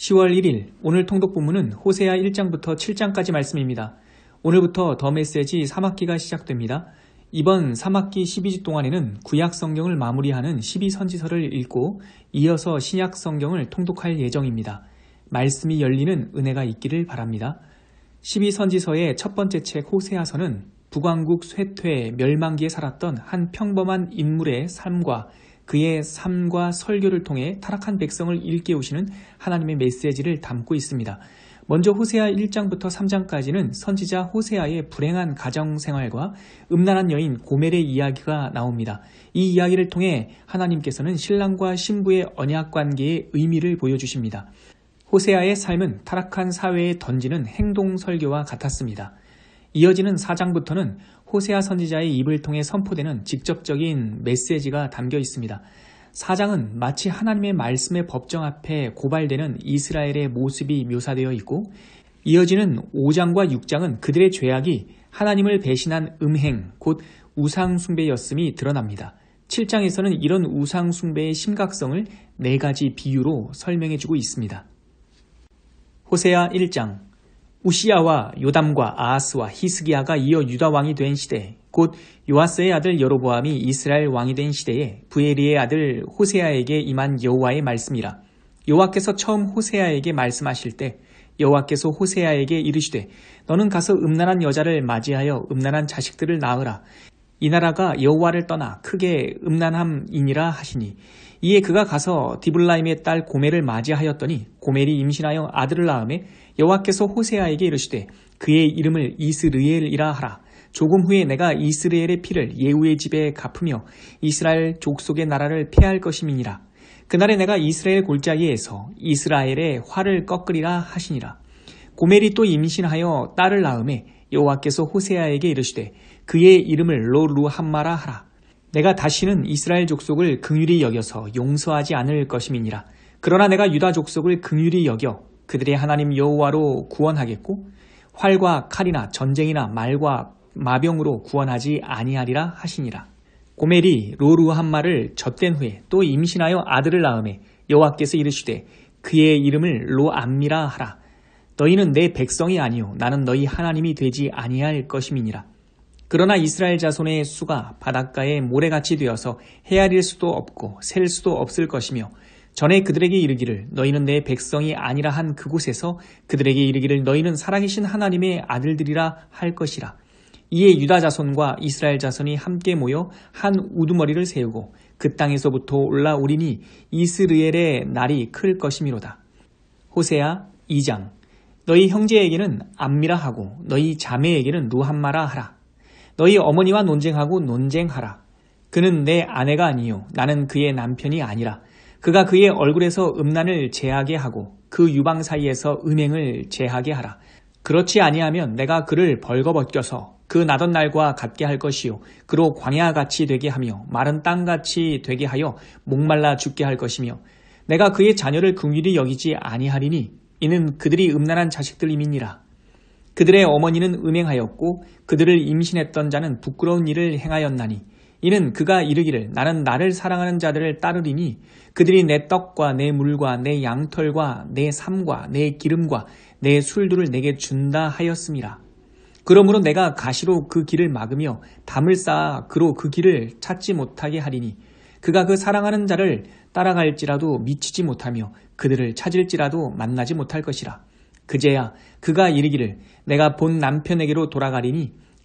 10월 1일 오늘 통독 본문은 호세아 1장부터 7장까지 말씀입니다. 오늘부터 더 메시지 3학기가 시작됩니다. 이번 3학기 12주 동안에는 구약 성경을 마무리하는 12선지서를 읽고 이어서 신약 성경을 통독할 예정입니다. 말씀이 열리는 은혜가 있기를 바랍니다. 12선지서의 첫 번째 책 호세아서는 북왕국 쇠퇴 멸망기에 살았던 한 평범한 인물의 삶과 그의 삶과 설교를 통해 타락한 백성을 일깨우시는 하나님의 메시지를 담고 있습니다. 먼저 호세아 1장부터 3장까지는 선지자 호세아의 불행한 가정 생활과 음란한 여인 고멜의 이야기가 나옵니다. 이 이야기를 통해 하나님께서는 신랑과 신부의 언약 관계의 의미를 보여주십니다. 호세아의 삶은 타락한 사회에 던지는 행동 설교와 같았습니다. 이어지는 4장부터는 호세아 선지자의 입을 통해 선포되는 직접적인 메시지가 담겨 있습니다. 사장은 마치 하나님의 말씀의 법정 앞에 고발되는 이스라엘의 모습이 묘사되어 있고 이어지는 5장과 6장은 그들의 죄악이 하나님을 배신한 음행, 곧 우상숭배였음이 드러납니다. 7장에서는 이런 우상숭배의 심각성을 네 가지 비유로 설명해주고 있습니다. 호세아 1장 우시아와 요담과 아하스와 히스기야가 이어 유다 왕이 된 시대 곧 요아스의 아들 여로보암이 이스라엘 왕이 된 시대에 부에리의 아들 호세아에게 임한 여호와의 말씀이라. 여호와께서 처음 호세아에게 말씀하실 때 여호와께서 호세아에게 이르시되 너는 가서 음란한 여자를 맞이하여 음란한 자식들을 낳으라. 이 나라가 여호와를 떠나 크게 음란함이니라 하시니 이에 그가 가서 디블라임의 딸 고멜을 맞이하였더니 고멜이 임신하여 아들을 낳음에 여호와께서 호세아에게 이르시되 그의 이름을 이스르엘이라 하라. 조금 후에 내가 이스라엘의 피를 예후의 집에 갚으며 이스라엘 족속의 나라를 폐할 것임이니라. 그날에 내가 이스라엘 골짜기에서 이스라엘의 활을 꺾으리라 하시니라. 고멜이 또 임신하여 딸을 낳음에 여호와께서 호세아에게 이르시되 그의 이름을 로루함마라 하라. 내가 다시는 이스라엘 족속을 긍휼히 여겨서 용서하지 않을 것임이니라. 그러나 내가 유다 족속을 긍휼히 여겨 그들의 하나님 여호와로 구원하겠고 활과 칼이나 전쟁이나 말과 마병으로 구원하지 아니하리라 하시니라. 고멜이 로루 한 말을 젖된 후에 또 임신하여 아들을 낳음에 여호와께서 이르시되 그의 이름을 로암미라 하라. 너희는 내 백성이 아니요 나는 너희 하나님이 되지 아니할 것임이니라. 그러나 이스라엘 자손의 수가 바닷가에 모래같이 되어서 헤아릴 수도 없고 셀 수도 없을 것이며 전에 그들에게 이르기를 너희는 내 백성이 아니라 한 그곳에서 그들에게 이르기를 너희는 살아계신 하나님의 아들들이라 할 것이라. 이에 유다 자손과 이스라엘 자손이 함께 모여 한 우두머리를 세우고 그 땅에서부터 올라오리니 이스르엘의 날이 클 것이미로다. 호세아 2장 너희 형제에게는 암미라 하고 너희 자매에게는 루함마라 하라. 너희 어머니와 논쟁하고 논쟁하라. 그는 내 아내가 아니요 나는 그의 남편이 아니라 그가 그의 얼굴에서 음란을 제하게 하고 그 유방 사이에서 음행을 제하게 하라. 그렇지 아니하면 내가 그를 벌거벗겨서 그 나던 날과 같게 할 것이요 그로 광야같이 되게 하며 마른 땅같이 되게 하여 목말라 죽게 할 것이며 내가 그의 자녀를 긍휼히 여기지 아니하리니 이는 그들이 음란한 자식들임이니라. 그들의 어머니는 음행하였고 그들을 임신했던 자는 부끄러운 일을 행하였나니 이는 그가 이르기를 나는 나를 사랑하는 자들을 따르리니 그들이 내 떡과 내 물과 내 양털과 내 삶과 내 기름과 내 술들을 내게 준다 하였음이라. 그러므로 내가 가시로 그 길을 막으며 담을 쌓아 그로 그 길을 찾지 못하게 하리니 그가 그 사랑하는 자를 따라갈지라도 미치지 못하며 그들을 찾을지라도 만나지 못할 것이라. 그제야 그가 이르기를 내가 본 남편에게로 돌아가리니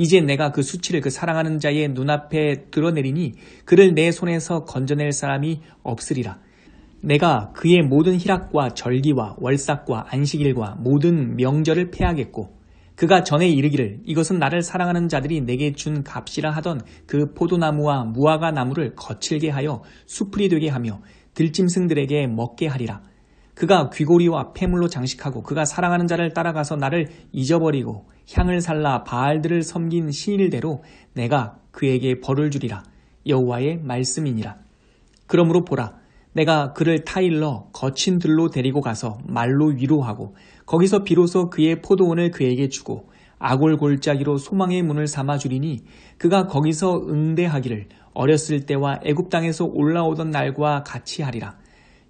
이제 내가 그 수치를 그 사랑하는 자의 눈앞에 드러내리니 그를 내 손에서 건져낼 사람이 없으리라. 내가 그의 모든 희락과 절기와 월삭과 안식일과 모든 명절을 패하겠고 그가 전에 이르기를 이것은 나를 사랑하는 자들이 내게 준 값이라 하던 그 포도나무와 무화과 나무를 거칠게 하여 수풀이 되게 하며 들짐승들에게 먹게 하리라. 그가 귀고리와 폐물로 장식하고 그가 사랑하는 자를 따라가서 나를 잊어버리고 향을 살라 바알들을 섬긴 신일대로 내가 그에게 벌을 주리라 여호와의 말씀이니라. 그러므로 보라 내가 그를 타일러 거친 들로 데리고 가서 말로 위로하고 거기서 비로소 그의 포도원을 그에게 주고 아골 골짜기로 소망의 문을 삼아 주리니 그가 거기서 응대하기를 어렸을 때와 애굽 땅에서 올라오던 날과 같이 하리라.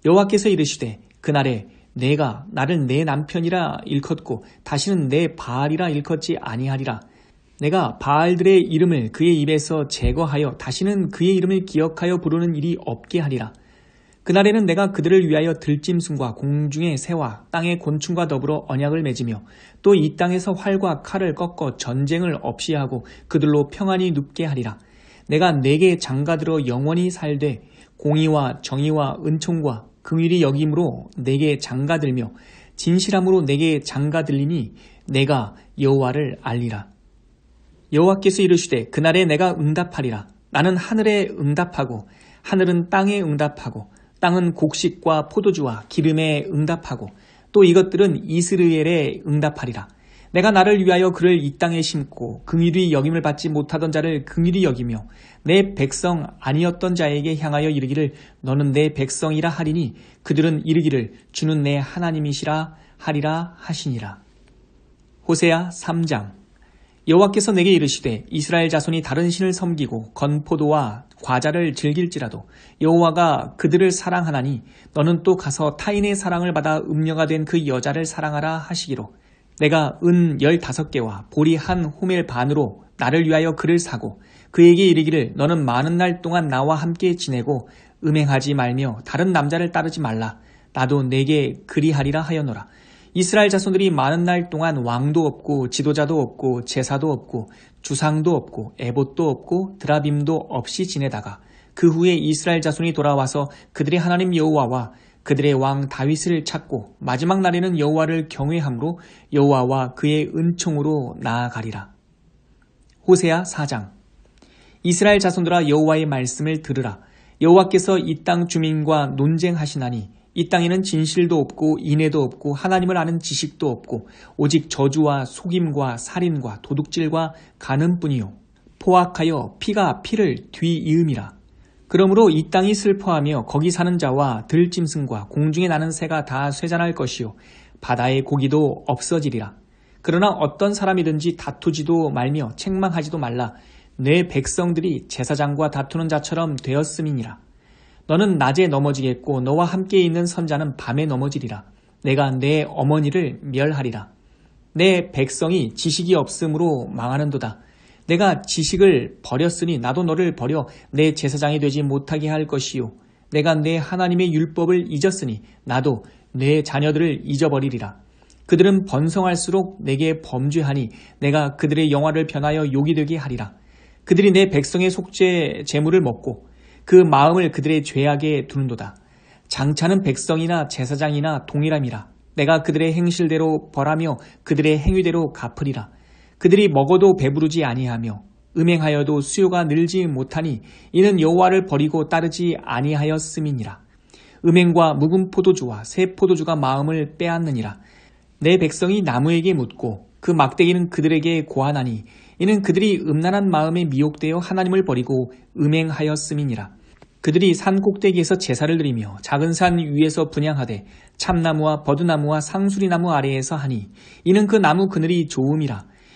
여호와께서 이르시되 그날에 내가 나를 내 남편이라 일컫고 다시는 내 바알이라 일컫지 아니하리라. 내가 바알들의 이름을 그의 입에서 제거하여 다시는 그의 이름을 기억하여 부르는 일이 없게 하리라. 그날에는 내가 그들을 위하여 들짐승과 공중의 새와 땅의 곤충과 더불어 언약을 맺으며 또 이 땅에서 활과 칼을 꺾어 전쟁을 없이 하고 그들로 평안히 눕게 하리라. 내가 내게 장가들어 영원히 살되 공의와 정의와 은총과 긍휼이 여김으로 내게 장가들며 진실함으로 내게 장가들리니 내가 여호와를 알리라. 여호와께서 이르시되 그날에 내가 응답하리라. 나는 하늘에 응답하고 하늘은 땅에 응답하고 땅은 곡식과 포도주와 기름에 응답하고 또 이것들은 이스르엘에 응답하리라. 내가 나를 위하여 그를 이 땅에 심고 긍휼히 여김을 받지 못하던 자를 긍휼히 여기며 내 백성 아니었던 자에게 향하여 이르기를 너는 내 백성이라 하리니 그들은 이르기를 주는 내 하나님이시라 하리라 하시니라. 호세아 3장 여호와께서 내게 이르시되 이스라엘 자손이 다른 신을 섬기고 건포도와 과자를 즐길지라도 여호와가 그들을 사랑하나니 너는 또 가서 타인의 사랑을 받아 음녀가 된 그 여자를 사랑하라 하시기로 내가 은 열다섯 개와 보리 한 호멜 반으로 나를 위하여 그를 사고 그에게 이르기를 너는 많은 날 동안 나와 함께 지내고 음행하지 말며 다른 남자를 따르지 말라. 나도 내게 그리하리라 하였노라. 이스라엘 자손들이 많은 날 동안 왕도 없고 지도자도 없고 제사도 없고 주상도 없고 에봇도 없고 드라빔도 없이 지내다가 그 후에 이스라엘 자손이 돌아와서 그들의 하나님 여호와와 그들의 왕 다윗을 찾고 마지막 날에는 여호와를 경외함으로 여호와와 그의 은총으로 나아가리라. 호세아 4장 이스라엘 자손들아 여호와의 말씀을 들으라. 여호와께서 이 땅 주민과 논쟁하시나니 이 땅에는 진실도 없고 인애도 없고 하나님을 아는 지식도 없고 오직 저주와 속임과 살인과 도둑질과 간음뿐이요 포악하여 피가 피를 뒤이음이라 그러므로 이 땅이 슬퍼하며 거기 사는 자와 들짐승과 공중에 나는 새가 다 쇠잔할 것이요 바다의 고기도 없어지리라 그러나 어떤 사람이든지 다투지도 말며 책망하지도 말라 내 백성들이 제사장과 다투는 자처럼 되었음이니라 너는 낮에 넘어지겠고 너와 함께 있는 선자는 밤에 넘어지리라. 내가 내 어머니를 멸하리라. 내 백성이 지식이 없으므로 망하는도다. 내가 지식을 버렸으니 나도 너를 버려 내 제사장이 되지 못하게 할 것이요. 내가 내 하나님의 율법을 잊었으니 나도 내 자녀들을 잊어버리리라. 그들은 번성할수록 내게 범죄하니 내가 그들의 영화를 변하여 욕이 되게 하리라. 그들이 내 백성의 속죄 재물을 먹고 그 마음을 그들의 죄악에 두는도다. 장차는 백성이나 제사장이나 동일함이라. 내가 그들의 행실대로 벌하며 그들의 행위대로 갚으리라. 그들이 먹어도 배부르지 아니하며 음행하여도 수요가 늘지 못하니 이는 여호와를 버리고 따르지 아니하였음이니라. 음행과 묵은 포도주와 새 포도주가 마음을 빼앗느니라. 내 백성이 나무에게 묻고 그 막대기는 그들에게 고하나니 이는 그들이 음란한 마음에 미혹되어 하나님을 버리고 음행하였음이니라. 그들이 산 꼭대기에서 제사를 드리며 작은 산 위에서 분양하되 참나무와 버드나무와 상수리나무 아래에서 하니 이는 그 나무 그늘이 좋음이라.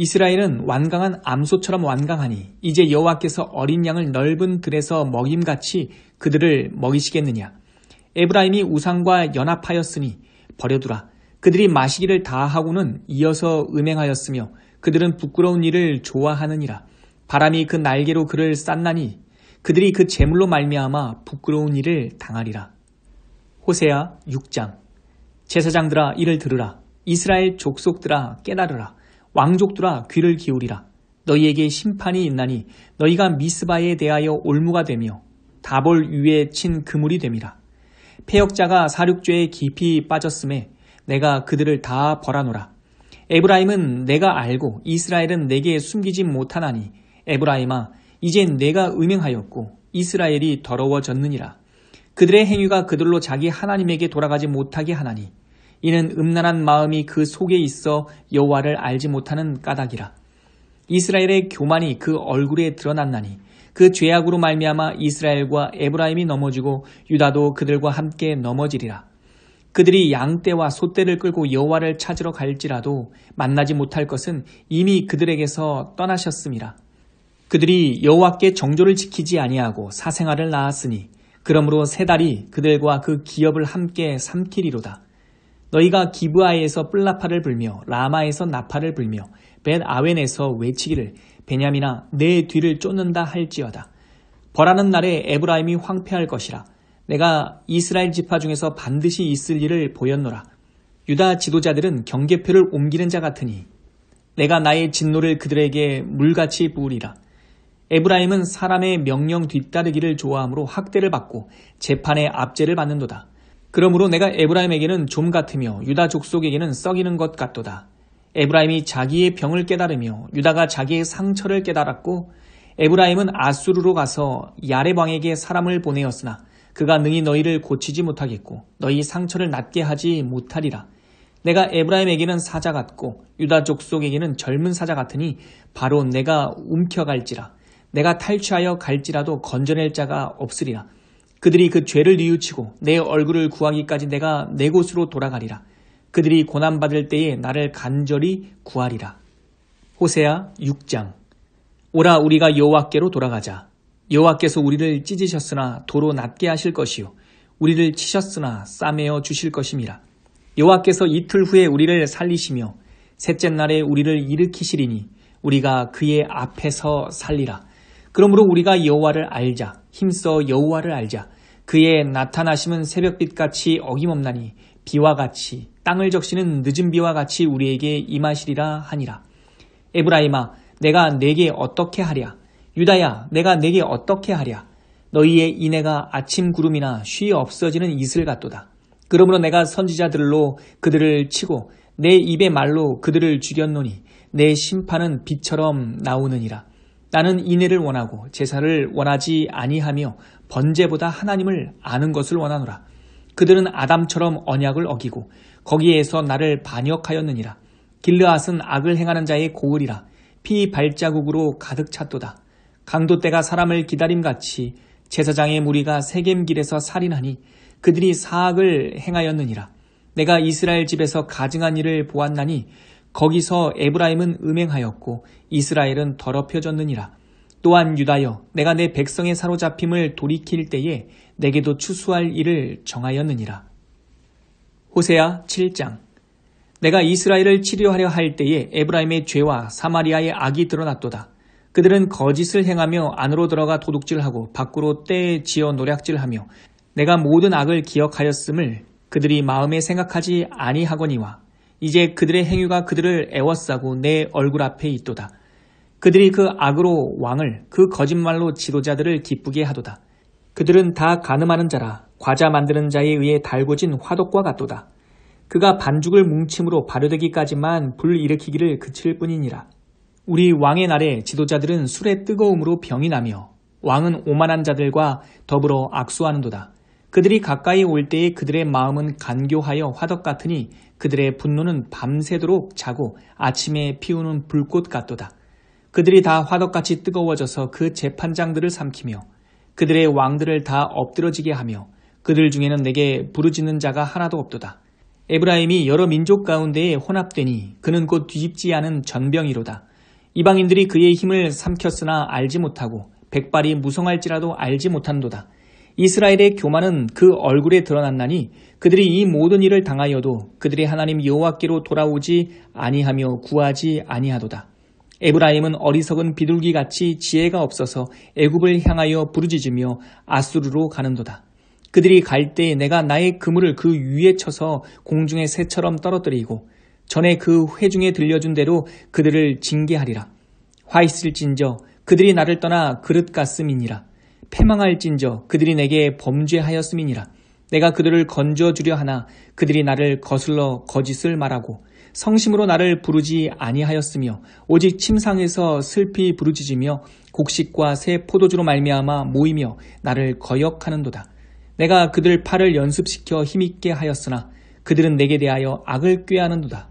이스라엘은 완강한 암소처럼 완강하니 이제 여호와께서 어린 양을 넓은 들에서 먹임같이 그들을 먹이시겠느냐. 에브라임이 우상과 연합하였으니 버려두라. 그들이 마시기를 다하고는 이어서 음행하였으며 그들은 부끄러운 일을 좋아하느니라. 바람이 그 날개로 그를 쌌나니 그들이 그 재물로 말미암아 부끄러운 일을 당하리라. 호세아 6장 제사장들아 이를 들으라. 이스라엘 족속들아 깨달으라 왕족들아 귀를 기울이라. 너희에게 심판이 있나니 너희가 미스바에 대하여 올무가 되며 다볼 위에 친 그물이 됨이라. 폐역자가 사륙죄에 깊이 빠졌음에 내가 그들을 다 벌하노라. 에브라임은 내가 알고 이스라엘은 내게 숨기지 못하나니 에브라임아 이젠 내가 음행하였고 이스라엘이 더러워졌느니라. 그들의 행위가 그들로 자기 하나님에게 돌아가지 못하게 하나니 이는 음란한 마음이 그 속에 있어 여호와를 알지 못하는 까닭이라. 이스라엘의 교만이 그 얼굴에 드러났나니 그 죄악으로 말미암아 이스라엘과 에브라임이 넘어지고 유다도 그들과 함께 넘어지리라. 그들이 양떼와 소떼를 끌고 여호와를 찾으러 갈지라도 만나지 못할 것은 이미 그들에게서 떠나셨음이라. 그들이 여호와께 정조를 지키지 아니하고 사생활을 낳았으니 그러므로 세 달이 그들과 그 기업을 함께 삼키리로다. 너희가 기브아에서 뿔나파를 불며 라마에서 나파를 불며 벳 아웬에서 외치기를 베냐미나 내 뒤를 쫓는다 할지어다. 벌하는 날에 에브라임이 황폐할 것이라. 내가 이스라엘 지파 중에서 반드시 있을 일을 보였노라. 유다 지도자들은 경계표를 옮기는 자 같으니 내가 나의 진노를 그들에게 물같이 부으리라. 에브라임은 사람의 명령 뒤따르기를 좋아하므로 학대를 받고 재판의 압제를 받는도다. 그러므로 내가 에브라임에게는 좀 같으며 유다 족속에게는 썩이는 것 같도다. 에브라임이 자기의 병을 깨달으며 유다가 자기의 상처를 깨달았고 에브라임은 아수르로 가서 야레방에게 사람을 보내었으나 그가 능히 너희를 고치지 못하겠고 너희 상처를 낫게 하지 못하리라. 내가 에브라임에게는 사자 같고 유다 족속에게는 젊은 사자 같으니 바로 내가 움켜갈지라. 내가 탈취하여 갈지라도 건져낼 자가 없으리라. 그들이 그 죄를 뉘우치고 내 얼굴을 구하기까지 내가 내 곳으로 돌아가리라. 그들이 고난받을 때에 나를 간절히 구하리라. 호세아 6장 오라 우리가 여호와께로 돌아가자. 여호와께서 우리를 찢으셨으나 도로 낫게 하실 것이요 우리를 치셨으나 싸매어 주실 것임이라. 여호와께서 이틀 후에 우리를 살리시며 셋째 날에 우리를 일으키시리니 우리가 그의 앞에서 살리라. 그러므로 우리가 여호와를 알자. 힘써 여호와를 알자. 그의 나타나심은 새벽빛같이 어김없나니 비와 같이 땅을 적시는 늦은 비와 같이 우리에게 임하시리라 하니라. 에브라임아 내가 내게 어떻게 하랴? 유다야 내가 내게 어떻게 하랴? 너희의 인애가 아침 구름이나 쉬 없어지는 이슬 같도다. 그러므로 내가 선지자들로 그들을 치고 내 입의 말로 그들을 죽였노니 내 심판은 빛처럼 나오느니라 나는 인애를 원하고 제사를 원하지 아니하며 번제보다 하나님을 아는 것을 원하노라. 그들은 아담처럼 언약을 어기고 거기에서 나를 반역하였느니라. 길르앗은 악을 행하는 자의 고을이라. 피 발자국으로 가득 찼도다. 강도 때가 사람을 기다림같이 제사장의 무리가 세겜길에서 살인하니 그들이 사악을 행하였느니라. 내가 이스라엘 집에서 가증한 일을 보았나니 거기서 에브라임은 음행하였고 이스라엘은 더럽혀졌느니라. 또한 유다여 내가 내 백성의 사로잡힘을 돌이킬 때에 내게도 추수할 일을 정하였느니라. 호세아 7장 내가 이스라엘을 치료하려 할 때에 에브라임의 죄와 사마리아의 악이 드러났도다. 그들은 거짓을 행하며 안으로 들어가 도둑질하고 밖으로 떼 지어 노략질하며 내가 모든 악을 기억하였음을 그들이 마음에 생각하지 아니하거니와 이제 그들의 행위가 그들을 애워싸고 내 얼굴 앞에 있도다. 그들이 그 악으로 왕을 그 거짓말로 지도자들을 기쁘게 하도다. 그들은 다 가늠하는 자라 과자 만드는 자에 의해 달궈진 화덕과 같도다. 그가 반죽을 뭉침으로 발효되기까지만 불 일으키기를 그칠 뿐이니라. 우리 왕의 날에 지도자들은 술의 뜨거움으로 병이 나며 왕은 오만한 자들과 더불어 악수하는도다. 그들이 가까이 올 때에 그들의 마음은 간교하여 화덕 같으니 그들의 분노는 밤새도록 자고 아침에 피우는 불꽃 같도다. 그들이 다 화덕같이 뜨거워져서 그 재판장들을 삼키며 그들의 왕들을 다 엎드러지게 하며 그들 중에는 내게 부르짖는 자가 하나도 없도다. 에브라임이 여러 민족 가운데에 혼합되니 그는 곧 뒤집지 않은 전병이로다. 이방인들이 그의 힘을 삼켰으나 알지 못하고 백발이 무성할지라도 알지 못한도다. 이스라엘의 교만은 그 얼굴에 드러났나니 그들이 이 모든 일을 당하여도 그들의 하나님 여호와께로 돌아오지 아니하며 구하지 아니하도다. 에브라임은 어리석은 비둘기 같이 지혜가 없어서 애굽을 향하여 부르짖으며 아수르로 가는도다. 그들이 갈때 내가 나의 그물을 그 위에 쳐서 공중의 새처럼 떨어뜨리고 전에 그 회중에 들려준 대로 그들을 징계하리라. 화 있을진저 그들이 나를 떠나 그릇 같음이니라. 패망할진저 그들이 내게 범죄하였음이니라. 내가 그들을 건져 주려 하나 그들이 나를 거슬러 거짓을 말하고 성심으로 나를 부르지 아니하였으며 오직 침상에서 슬피 부르짖으며 곡식과 새 포도주로 말미암아 모이며 나를 거역하는도다. 내가 그들 팔을 연습시켜 힘있게 하였으나 그들은 내게 대하여 악을 꾀하는도다.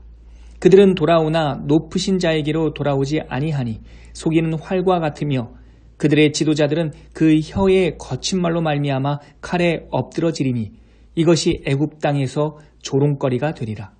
그들은 돌아오나 높으신 자에게로 돌아오지 아니하니 속이는 활과 같으며 그들의 지도자들은 그 혀의 거친 말로 말미암아 칼에 엎드러지리니 이것이 애굽 땅에서 조롱거리가 되리라.